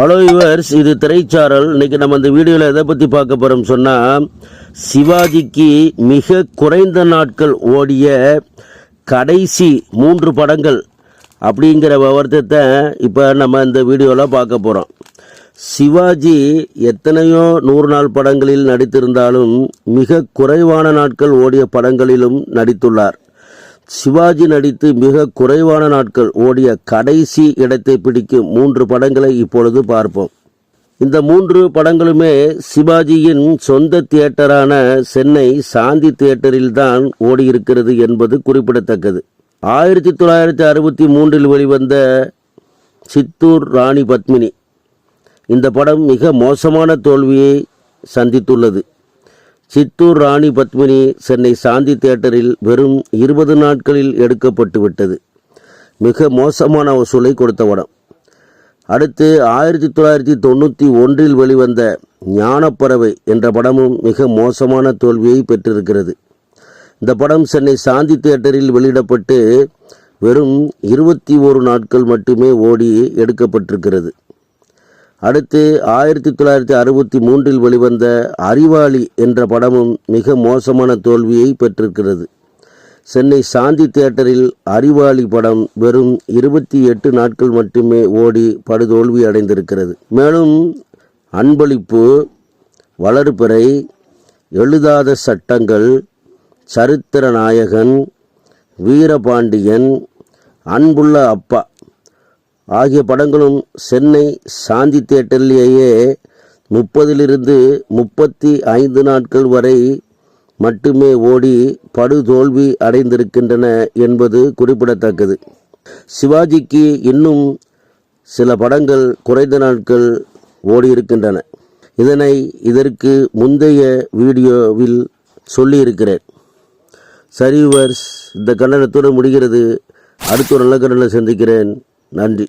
Hello yours இது திரைச்சாரல். இன்னைக்கு நம்ம இந்த வீடியோவில் எதை பற்றி பார்க்க போகிறோம் சொன்னால் சிவாஜிக்கு மிக குறைந்த நாட்கள் ஓடிய கடைசி மூன்று படங்கள் அப்படிங்கிற விவரத்தை இப்போ நம்ம இந்த வீடியோவில் பார்க்க போகிறோம் சிவாஜி எத்தனையோ நூறு நாள் படங்களில் நடித்திருந்தாலும் மிக குறைவான நாட்கள் ஓடிய படங்களிலும் நடித்துள்ளார். சிவாஜி நடித்து மிக குறைவான நாட்கள் ஓடிய கடைசி இடத்தை பிடிக்கும் மூன்று படங்களை இப்பொழுது பார்ப்போம். இந்த மூன்று படங்களுமே சிவாஜியின் சொந்த தியேட்டரான சென்னை சாந்தி தியேட்டரில் தான் ஓடியிருக்கிறது என்பது குறிப்பிடத்தக்கது. ஆயிரத்தி தொள்ளாயிரத்தி அறுபத்தி மூன்றில் வெளிவந்த சித்தூர் ராணி பத்மினி. இந்த படம் மிக மோசமான தோல்வியை சந்தித்துள்ளது. சித்தூர் ராணி பத்மினி சென்னை சாந்தி தியேட்டரில் வெறும் இருபது நாட்களில் எடுக்கப்பட்டு விட்டது மிக மோசமான வசூலை கொடுத்த படம் அடுத்து ஆயிரத்தி தொள்ளாயிரத்தி தொண்ணூற்றி ஒன்றில் வெளிவந்த ஞானப்பறவை என்ற படமும் மிக மோசமான தோல்வியை பெற்றிருக்கிறது. இந்த படம் சென்னை சாந்தி தியேட்டரில் வெளியிடப்பட்டு வெறும் இருபத்தி ஒரு நாட்கள் மட்டுமே ஓடி எடுக்கப்பட்டிருக்கிறது. அடுத்து ஆயிரத்தி தொள்ளாயிரத்தி அறுபத்தி மூன்றில் வெளிவந்த அறிவாளி என்ற படமும் மிக மோசமான தோல்வியை பெற்றிருக்கிறது. சென்னை சாந்தி தியேட்டரில் அறிவாளி படம் வெறும் இருபத்தி எட்டு நாட்கள் மட்டுமே ஓடி படுதோல்வி அடைந்திருக்கிறது. மேலும் அன்பளிப்பு வளர்பிறை எழுதாத சட்டங்கள் சரித்திர நாயகன் வீரபாண்டியன் அன்புள்ள அப்பா ஆகிய படங்களும் சென்னை சாந்தி தேட்டர்லேயே முப்பதிலிருந்து முப்பத்தி ஐந்து நாட்கள் வரை மட்டுமே ஓடி படுதோல்வி அடைந்திருக்கின்றன என்பது குறிப்பிடத்தக்கது. சிவாஜிக்கு இன்னும் சில படங்கள் குறைந்த நாட்கள் ஓடியிருக்கின்றன. இதனை இதற்கு முந்தைய வீடியோவில் சொல்லியிருக்கிறேன். சரிவர்ஸ் இந்த கண்டனத்துடன் முடிகிறது. அடுத்த ஒரு நல்ல கண்டனம் சந்திக்கிறேன். நன்றி